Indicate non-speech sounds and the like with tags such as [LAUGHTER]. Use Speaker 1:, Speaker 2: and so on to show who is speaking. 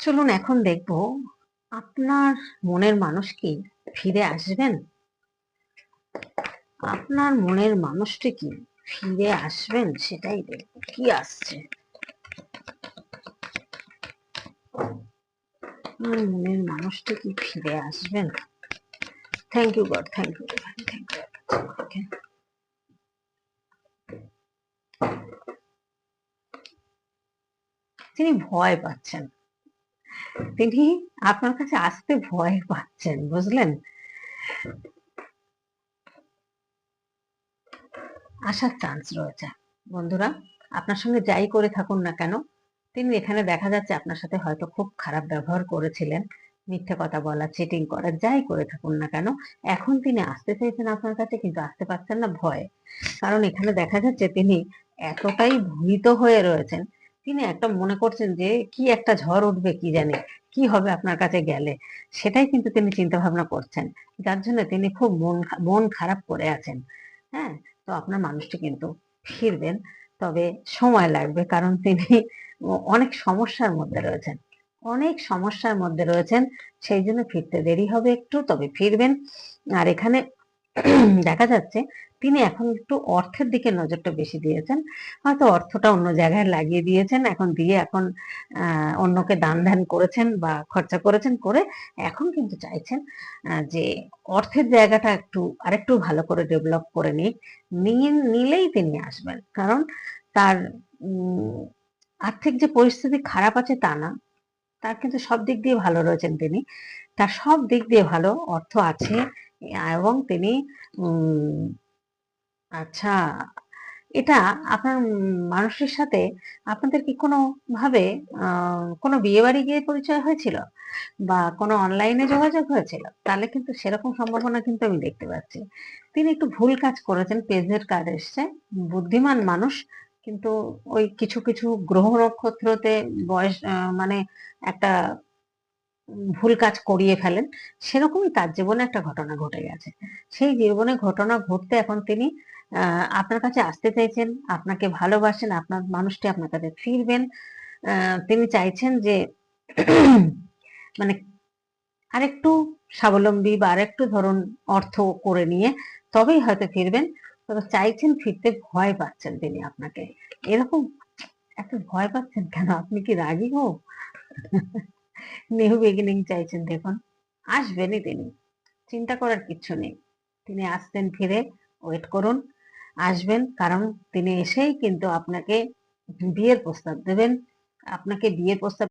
Speaker 1: চলুন এখন দেখব আপনার মনের মানুষ কি? ফিরে আসবেন? আপনার মনের মানুষটি কি? ফিরে আসবেন? সেটাই দেখব। কি আসছে? আপনার মনের মানুষটি কি ফিরে আসবেন? Thank you God thank you thank you তিনি ভয় পাচ্ছেন। তিনি আপনার কাছে আসতে ভয় পাচ্ছেন, বুঝলেন? আসার চান্স রয়েছে। বন্ধুরা, আপনার সঙ্গে যাই করে থাকুন না কেন, তিনি এখানে দেখা যাচ্ছে আপনার সাথে হয়তো খুব খারাপ ব্যবহার করেছিলেন। মিথ্যে কথা বলা চিটিং করা, যাই করে থাকুন না কেন, এখন তিনি আসতে চাইছেন আপনার কাছে, কিন্তু আসতে পারছেন না ভয়। কারণ এখানে দেখা যাচ্ছে তিনি এতটাই ভীত হয়ে রয়েছেন তিনি একটা মনে করছেন যে কি একটা ঝড় উঠবে কি জানি, কি হবে আপনার কাছে গেলে? সেটাই কিন্তু তিনি চিন্তা ভাবনা করছেন। যার জন্য তিনি খুব মন মন খারাপ করে আছেন। হ্যাঁ? তো আপনার মানুষটি কিন্তু ফিরবেন, তবে সময় লাগবে কারণ তিনি অনেক সমস্যার মধ্যে রয়েছেন। অনেক সমস্যার মধ্যে রয়েছেন, সেই জন্য ফিরতে দেরি হবে একটু, তবে ফিরবেন। আর এখানে [CLEARS THROAT] দেখা যাচ্ছে তিনি এখন একটু অর্থের দিকে নজরটা বেশি দিয়েছেন। হয়তো অর্থটা অন্য জায়গায় লাগিয়ে দিয়েছেন, এখন দিয়ে এখন অন্যকে দান ধ্যান করেছেন বা খরচা করেছেন করে এখন কিন্তু চাইছেন যে অর্থের জায়গাটা একটু, আরেকটু ভালো করে ডেভেলপ করে নিক, নিয়ে, নিলেই তিনি আসবেন। কারণ তার আর্থিক যে পরিস্থিতি খারাপ আছে তা না, তার কিন্তু সব দিক দিয়ে ভালো রয়েছেন তিনি। তার সব দিক দিয়ে ভালো অর্থ আছে, এবং তিনি আচ্ছা এটা আপনার মানুষের সাথে আপনাদের কি কোনো ভাবে কোনো বিয়ে বাড়ি গিয়ে পরিচয় হয়েছিল? বা কোনো অনলাইনে যোগাযোগ হয়েছিল? তাহলে কিন্তু সেরকম সম্ভাবনা কিন্তু আমি দেখতে পাচ্ছি। তিনি একটু ভুল কাজ করেছেন, পেজের কার্ড এসছে। বুদ্ধিমান মানুষ, কিন্তু ওই কিছু কিছু গ্রহ নক্ষত্রতে বয়স মানে একটা ভুল কাজ করিয়ে ফেলেন, সেরকমই তার জীবনে একটা ঘটনা ঘটে গেছে। সেই জীবনে ঘটনা ঘটতে এখন তিনি আপনার কাছে আসতে চাইছেন, আপনাকে ভালোবাসেন, আপনার মানুষটি আপনার কাছে ফিরবেন তিনি চাইছেন যে মানে আরেকটু স্বাবলম্বী বা আরেকটু ধরুন অর্থ করে নিয়ে তবেই হয়তো ফিরবেন, তবে চাইছেন ফিরতে ভয় পাচ্ছেন তিনি আপনাকে। এরকম এত ভয় পাচ্ছেন কেন? আপনি কি রাগি হোক নিউ বিগিনিং চাইছেন, দেখুন। আসবেনই তিনি। চিন্তা করার কিছু নেই। তিনি আসতেন ফিরে, ওয়েট করুন। আসবেন কারণ তিনি এসেই কিন্তু আপনাকে বিয়ের প্রস্তাব দেবেন। আপনাকে বিয়ের প্রস্তাব